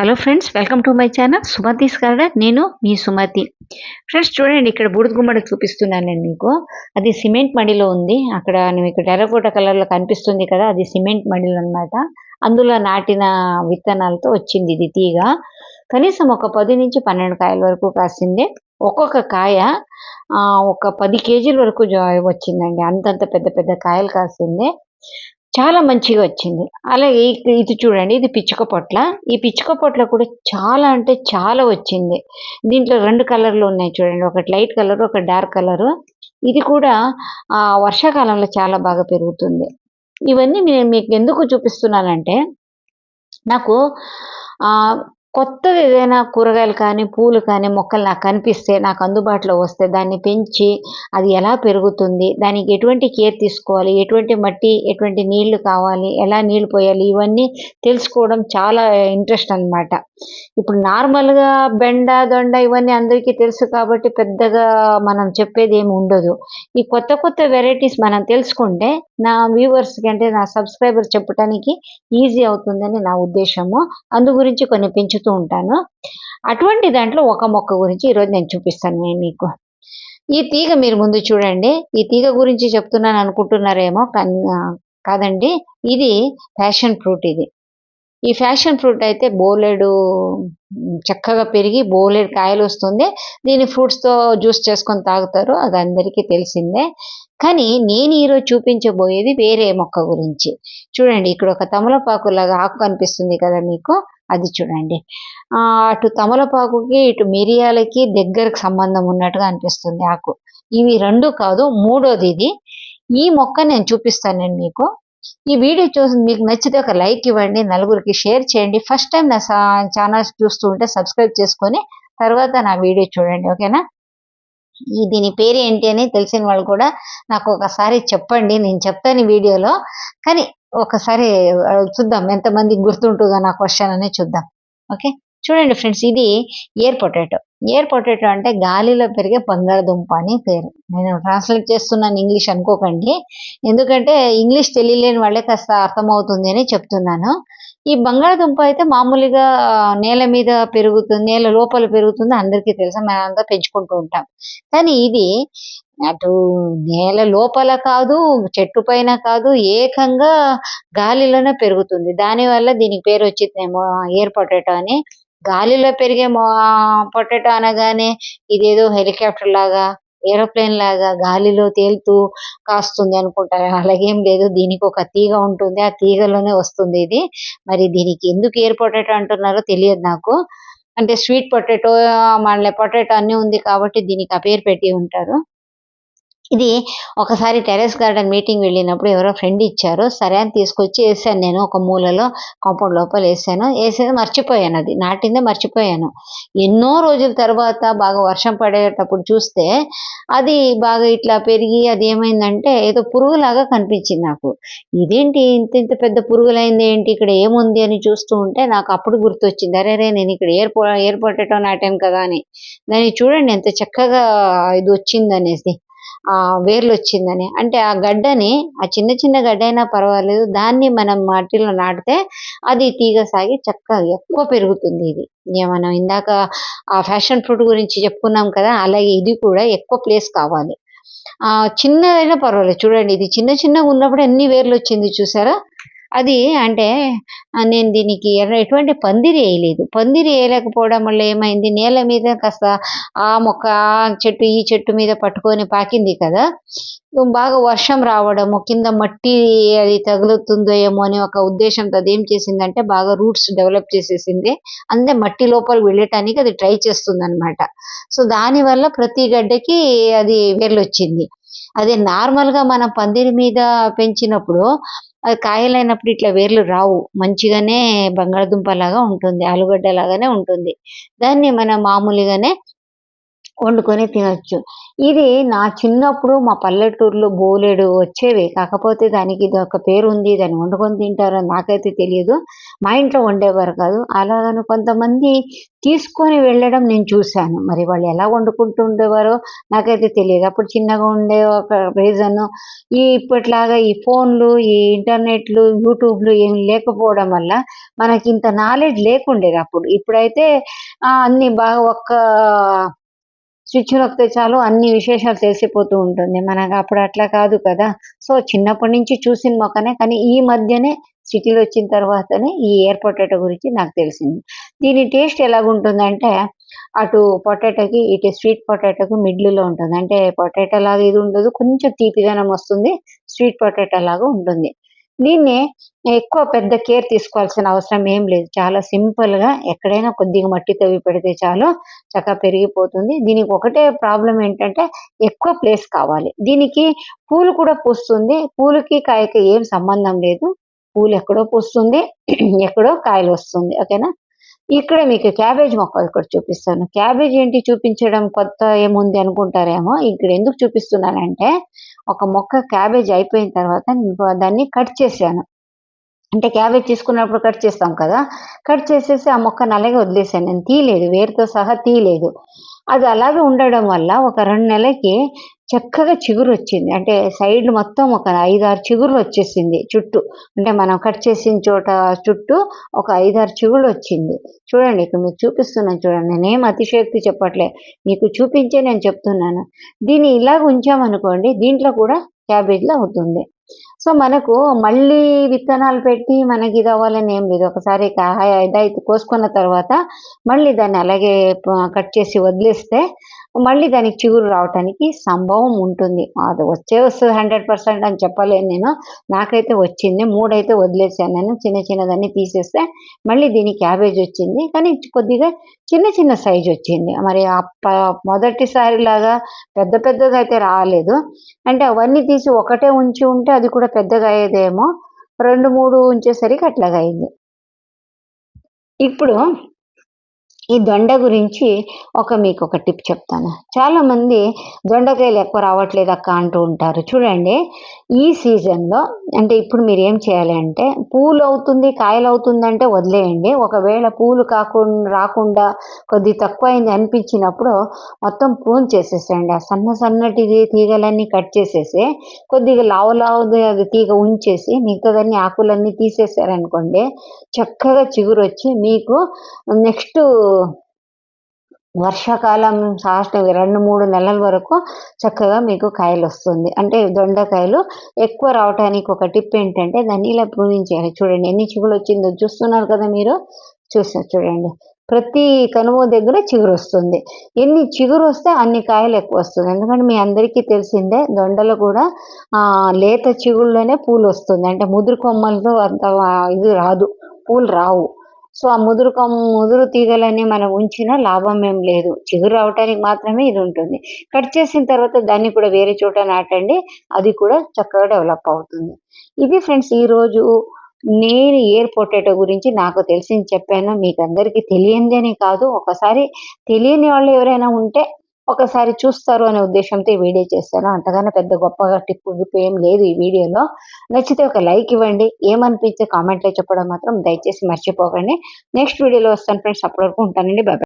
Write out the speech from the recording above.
Hello friends welcome to my channel Sumathi's garden నేను మీ Sumathi friends చూడండి ఇక్కడ బూడిద గుమ్మడి చూపిస్తున్నాను నేను మీకు. అది సిమెంట్ మడిలో ఉంది. అక్కడ మీకు టెర్రకోట కలర్లో కనిపిస్తుంది కదా అది సిమెంట్ మడిలో అన్నమాట. అందులో నాటిన విత్తనాలతో వచ్చింది ఇది తీగ. కనీసం ఒక పది నుంచి పన్నెండు కాయల వరకు కాసింది. ఒక్కొక్క కాయ ఒక పది కేజీల వరకు జా- వచ్చిందండి. అంతంత పెద్ద పెద్ద కాయలు కాసింది. చాలా మంచిగా వచ్చింది. అలాగే ఇది చూడండి ఇది పిచ్చుక పొట్ల. ఈ పిచ్చుక పొట్ల కూడా చాలా అంటే చాలా వచ్చింది. దీంట్లో రెండు కలర్లు ఉన్నాయి చూడండి. ఒకటి లైట్ కలర్ ఒక డార్క్ కలరు. ఇది కూడా ఆ వర్షాకాలంలో చాలా బాగా పెరుగుతుంది. ఇవన్నీ నేను మీకు ఎందుకు చూపిస్తున్నానంటే నాకు కొత్తవి కొత్తది ఏదైనా కూరగాయలు కానీ పూలు కానీ మొక్కలు నాకు కనిపిస్తే నాకు అందుబాటులో వస్తే దాన్ని పెంచి అది ఎలా పెరుగుతుంది దానికి ఎటువంటి కేర్ తీసుకోవాలి ఎటువంటి మట్టి ఎటువంటి నీళ్ళు కావాలి ఎలా నీళ్ళు పోయాలి ఇవన్నీ తెలుసుకోవడం చాలా ఇంట్రెస్ట్ అన్నమాట. ఇప్పుడు నార్మల్గా బెండ దొండ ఇవన్నీ అందరికీ తెలుసు కాబట్టి పెద్దగా మనం చెప్పేది ఏమి ఉండదు. ఈ కొత్త కొత్త వెరైటీస్ మనం తెలుసుకుంటే నా వ్యూవర్స్కి అంటే నా సబ్స్క్రైబర్ చెప్పడానికి ఈజీ అవుతుందని నా ఉద్దేశము. అందు గురించి కొన్ని పెంచుతూ ఉంటాను. అటువంటి దాంట్లో ఒక మొక్క గురించి ఈరోజు నేను చూపిస్తాను నేను మీకు. ఈ తీగ మీరు ముందు చూడండి. ఈ తీగ గురించి చెప్తున్నాను అనుకుంటున్నారేమో కాదండి. ఇది ఫ్యాషన్ ఫ్రూట్ ఇది. ఈ ఫ్యాషన్ ఫ్రూట్ అయితే బోలెడు చక్కగా పెరిగి బోలెడు కాయలు వస్తుంది. దీని ఫ్రూట్స్తో జ్యూస్ చేసుకొని తాగుతారు అది అందరికీ తెలిసిందే. కానీ నేను ఈరోజు చూపించబోయేది వేరే మొక్క గురించి. చూడండి ఇక్కడ ఒక తమలపాకు లాగా ఆకు కనిపిస్తుంది కదా మీకు? అది చూడండి. అటు తమలపాకుకి ఇటు మిరియాలకి దగ్గరకు సంబంధం ఉన్నట్టుగా అనిపిస్తుంది ఆకు. ఇవి రెండు కాదు మూడోది ఇది. ఈ మొక్క నేను చూపిస్తాను నేను మీకు. ఈ వీడియో చూసి మీకు నచ్చితే ఒక లైక్ ఇవ్వండి నలుగురికి షేర్ చేయండి. ఫస్ట్ టైం నా ఛానల్ చూస్తూ ఉంటే సబ్స్క్రైబ్ చేసుకొని తర్వాత నా వీడియో చూడండి ఓకేనా? ఈ దీని పేరు ఏంటి అని తెలిసిన వాళ్ళు కూడా నాకు ఒకసారి చెప్పండి. నేను చెప్తాను ఈ వీడియోలో. కానీ ఒకసారి చూద్దాం ఎంతమంది గుర్తుంటుందో నా క్వశ్చన్ అని చూద్దాం. ఓకే? చూడండి ఫ్రెండ్స్ ఇది ఎయిర్ పొటాటో. ఎయిర్ పొటాటో అంటే గాలిలో పెరిగే బంగాళదుంప అని పేరు. నేను ట్రాన్స్లేట్ చేస్తున్నాను ఇంగ్లీష్ అనుకోకండి. ఎందుకంటే ఇంగ్లీష్ తెలియలేని వాళ్ళే కాస్త అర్థమవుతుంది అని చెప్తున్నాను. ఈ బంగాళదుంప అయితే మామూలుగా నేల మీద పెరుగుతుంది నేల లోపల పెరుగుతుంది అందరికీ తెలుసు మనం అంతా పెంచుకుంటూ ఉంటాం. కానీ ఇది అటు నేల లోపల కాదు చెట్టు పైన కాదు ఏకంగా గాలిలోనే పెరుగుతుంది. దానివల్ల దీనికి పేరు వచ్చిందేమో ఎయిర్ పొటాటో అని. గాలిలో పెరిగే పొటాటో అనగానే ఇదేదో హెలికాప్టర్ లాగా ఏరోప్లేన్ లాగా గాలిలో తేలుతూ కాస్తుంది అనుకుంటారు. అలాగేం లేదు దీనికి ఒక తీగ ఉంటుంది ఆ తీగలోనే వస్తుంది ఇది. మరి దీనికి ఎందుకు ఎయిర్ పొటాటో అంటున్నారో తెలియదు నాకు. అంటే స్వీట్ పొటాటో మళ్ళీ పొటాటో అన్ని ఉంది కాబట్టి దీనికి ఆ పేరు పెట్టి ఉంటారు. ఇది ఒకసారి టెరెస్ గార్డెన్ మీటింగ్ వెళ్ళినప్పుడు ఎవరో ఫ్రెండ్ ఇచ్చారు. సరే అని తీసుకొచ్చి వేసాను నేను. ఒక మూలలో కాంపౌండ్ లోపల వేసాను. వేసేది మర్చిపోయాను అది. నాటిందే మర్చిపోయాను. ఎన్నో రోజుల తర్వాత బాగా వర్షం పడేటప్పుడు చూస్తే అది బాగా ఇట్లా పెరిగి అది ఏమైందంటే ఏదో పురుగులాగా కనిపించింది నాకు. ఇదేంటి ఇంత ఇంత పెద్ద పురుగులైంది? ఏంటి ఇక్కడ ఏముంది? అని చూస్తూ ఉంటే నాకు అప్పుడు గుర్తొచ్చింది. అరే రే నేను ఇక్కడ ఎయిర్ ఎయిర్ పొటాటో నాటాను కదా అని. దాన్ని చూడండి ఎంత చక్కగా ఇది వచ్చింది అనేసి వేర్లు వచ్చిందని అంటే ఆ గడ్డని ఆ చిన్న చిన్న గడ్డ అయినా పర్వాలేదు దాన్ని మనం మట్టిలో నాటితే అది తీగ సాగి చక్కగా ఎక్కువ పెరుగుతుంది ఇది. మనం ఇందాక ఆ ఫ్యాషన్ ఫ్రూట్ గురించి చెప్పుకున్నాం కదా అలాగే ఇది కూడా ఎక్కువ ప్లేస్ కావాలి. ఆ చిన్నదైనా పర్వాలేదు. చూడండి ఇది చిన్న చిన్నగా ఉన్నప్పుడు ఎన్ని వేర్లు వచ్చింది చూసారా? అది అంటే నేను దీనికి ఎర్ర- ఎటువంటి పందిరి వేయలేదు. పందిరి వేయలేకపోవడం వల్ల ఏమైంది? నేల మీద కాస్త ఆ మొక్క ఆ చెట్టు ఈ చెట్టు మీద పట్టుకొని పాకింది కదా. బాగా వర్షం రావడము కింద మట్టి అది తగులుతుందో ఏమో అని ఒక ఉద్దేశంతో అది ఏం చేసిందంటే బాగా రూట్స్ డెవలప్ చేసేసింది. అంతే మట్టి లోపల వెళ్ళటానికి అది ట్రై చేస్తుంది అనమాట సో దానివల్ల ప్రతి గడ్డకి అది వేర్లు వచ్చింది అదే నార్మల్గా మనం పందిరి మీద పెంచినప్పుడు అది కాయలైనప్పుడు ఇట్లా వేర్లు రావు. మంచిగానే బంగాళదుంప లాగా ఉంటుంది ఆలుగడ్డ లాగానే ఉంటుంది. దాన్ని మనం మామూలుగానే వండుకొని తినొచ్చు. ఇది నా చిన్నప్పుడు మా పల్లెటూరులో బోలెడు వచ్చేవి. కాకపోతే దానికి ఇది ఒక పేరు ఉంది దాన్ని వండుకొని తింటారో నాకైతే తెలియదు. మా ఇంట్లో వండేవారు కాదు. అలాగని కొంతమంది తీసుకొని వెళ్ళడం నేను చూశాను. మరి వాళ్ళు ఎలా వండుకుంటూ ఉండేవారో నాకైతే తెలియదు. అప్పుడు చిన్నగా ఉండే ఒక రీజన్ ఈ ఇప్పట్లాగా ఈ ఫోన్లు ఈ ఇంటర్నెట్లు యూట్యూబ్లు ఏం లేకపోవడం వల్ల మనకి ఇంత నాలెడ్జ్ లేకుండేది అప్పుడు. ఇప్పుడైతే అన్ని బాగా ఒక్క స్విచ్ నొక్కితే చాలు అన్ని విశేషాలు తెలిసిపోతూ ఉంటుంది. మనకు అప్పుడు అట్లా కాదు కదా. సో చిన్నప్పటి నుంచి చూసిన మొక్కనే కానీ ఈ మధ్యనే సిటీలో వచ్చిన తర్వాతనే ఈ ఎయిర్ పొటాటో గురించి నాకు తెలిసింది. దీని టేస్ట్ ఎలాగుంటుందంటే అటు పొటాటోకి ఇటు స్వీట్ పొటాటోకి మిడ్లులో ఉంటుంది. అంటే పొటాటో లాగా ఇది ఉండదు కొంచెం తీపిదనం వస్తుంది స్వీట్ పొటాటో లాగా ఉంటుంది. దీన్ని ఎక్కువ పెద్ద కేర్ తీసుకోవాల్సిన అవసరం ఏం లేదు. చాలా సింపుల్గా ఎక్కడైనా కొద్దిగా మట్టి తవ్వి పెడితే చాలు చక్కగా పెరిగిపోతుంది. దీనికి ఒకటే ప్రాబ్లం ఏంటంటే ఎక్కువ ప్లేస్ కావాలి. దీనికి పూలు కూడా పూస్తుంది. పూలకి కాయకి ఏం సంబంధం లేదు. పూలు ఎక్కడో పూస్తుంది. ఎక్కడో కాయలు వస్తుంది. ఓకేనా? ఇక్కడ మీకు క్యాబేజ్ మొక్క ఇక్కడ చూపిస్తాను. క్యాబేజ్ ఏంటి? చూపించడం కొత్త ఏముంది అనుకుంటారేమో? ఇక్కడ ఎందుకు చూపిస్తున్నానంటే ఒక మొక్క క్యాబేజ్ అయిపోయిన తర్వాత నేను దాన్ని కట్ చేశాను. అంటే క్యాబేజ్ తీసుకున్నప్పుడు కట్ చేస్తాం కదా? కట్ చేసేసి ఆ మొక్కను అలాగే వదిలేసాను నేను తీయలేదు. వేరుతో సహా తీయలేదు. అది అలాగే ఉండడం వల్ల ఒక రెండు నెలలకి చక్కగా చిగురు వచ్చింది అంటే సైడ్ మొత్తం ఒక ఐదారు చిగురు వచ్చేసింది చుట్టూ. అంటే మనం కట్ చేసిన చోట చుట్టూ ఒక ఐదారు చిగురు వచ్చింది చూడండి ఇక్కడ మీకు చూపిస్తున్నాను చూడండి. నేనేం అతిశయోక్తి చెప్పట్లే. మీకు చూపించే నేను చెప్తున్నాను. దీన్ని ఇలాగ ఉంచామనుకోండి దీంట్లో కూడా క్యాబేజ్లో అవుతుంది. సో మనకు మళ్ళీ విత్తనాలు పెట్టి మనకి ఇది అవ్వాలని ఏం లేదు. ఒకసారి ఇదైతే కోసుకున్న తర్వాత మళ్ళీ దాన్ని అలాగే కట్ చేసి వదిలేస్తే మళ్ళీ దానికి చిగురు రావటానికి సంభవం ఉంటుంది. అది వచ్చే వస్తుంది హండ్రెడ్ పర్సెంట్ అని చెప్పలేను నేను. నాకైతే వచ్చింది మూడైతే వదిలేసాను నేను. చిన్న చిన్నదాన్ని తీసేస్తే మళ్ళీ దీనికి క్యాబేజ్ వచ్చింది. కానీ కొద్దిగా చిన్న చిన్న సైజ్ వచ్చింది. మరి మొదటిసారి లాగా పెద్ద పెద్దగా అయితే రాలేదు. అంటే అవన్నీ తీసి ఒకటే ఉంచి ఉంటే అది కూడా పెద్దగా అయ్యేదేమో. రెండు మూడు ఉంచేసరికి అట్లాగా అయింది. ఇప్పుడు ఈ దొండ గురించి ఒక మీకు ఒక టిప్ చెప్తాను. చాలామంది దొండకాయలు ఎక్కువ రావట్లేదు అక్క అంటూ ఉంటారు. చూడండి ఈ సీజన్లో అంటే ఇప్పుడు మీరు ఏం చేయాలి అంటే పూలు అవుతుంది కాయలు అవుతుంది అంటే వదిలేయండి. ఒకవేళ పూలు కాకుండా రాకుండా కొద్ది తక్కువ అయింది అనిపించినప్పుడు మొత్తం ప్రూన్ చేసేసేయండి. ఆ సన్న సన్నటి తీగలన్నీ కట్ చేసేసి కొద్దిగా లావు లావుది అది తీగ ఉంచేసి మిగతాదన్నీ ఆకులన్నీ తీసేసారనుకోండి చక్కగా చిగురు వచ్చి మీకు నెక్స్ట్ వర్షాకాలం లాస్ట్ రెండు మూడు నెలల వరకు చక్కగా మీకు కాయలు వస్తుంది. అంటే దొండకాయలు ఎక్కువ రావడానికి ఒక టిప్ ఏంటంటే దాన్ని ఇలా పూజించాలి చూడండి ఎన్ని చిగులు వచ్చిందో చూస్తున్నారు కదా మీరు? చూసారు చూడండి. ప్రతి కనుమ దగ్గర చిగురు వస్తుంది. ఎన్ని చిగురు వస్తే అన్ని కాయలు ఎక్కువ వస్తుంది. ఎందుకంటే మీ అందరికీ తెలిసిందే దొండలు కూడా లేత చిగుళ్ళలోనే పూలు వస్తుంది. అంటే ముదురు కొమ్మలతో అంత ఇది రాదు. పూలు రావు. సో ఆ ముదురు ముదురు తీగలని మనం ఉంచినా లాభం ఏం లేదు. చిగురు అవటానికి మాత్రమే ఇది ఉంటుంది. కట్ చేసిన తర్వాత దాన్ని కూడా వేరే చోట నాటండి. అది కూడా చక్కగా డెవలప్ అవుతుంది. ఇది ఫ్రెండ్స్ ఈరోజు నేను ఎయిర్ పొటాటో గురించి నాకు తెలిసింది చెప్పాను. మీకు అందరికీ తెలియంది కాదు. ఒకసారి తెలియని వాళ్ళు ఎవరైనా ఉంటే ఒకసారి చూస్తారు అనే ఉద్దేశంతో ఈ వీడియో చేశాను. అంతగానో పెద్ద గొప్పగా టిప్పు ఏం లేదు ఈ వీడియోలో. నచ్చితే ఒక లైక్ ఇవ్వండి. ఏమనిపించే కామెంట్లో చెప్పడం మాత్రం దయచేసి మర్చిపోకండి. నెక్స్ట్ వీడియోలో వస్తాను ఫ్రెండ్స్. అప్పటి వరకు ఉంటానండి. బాయ్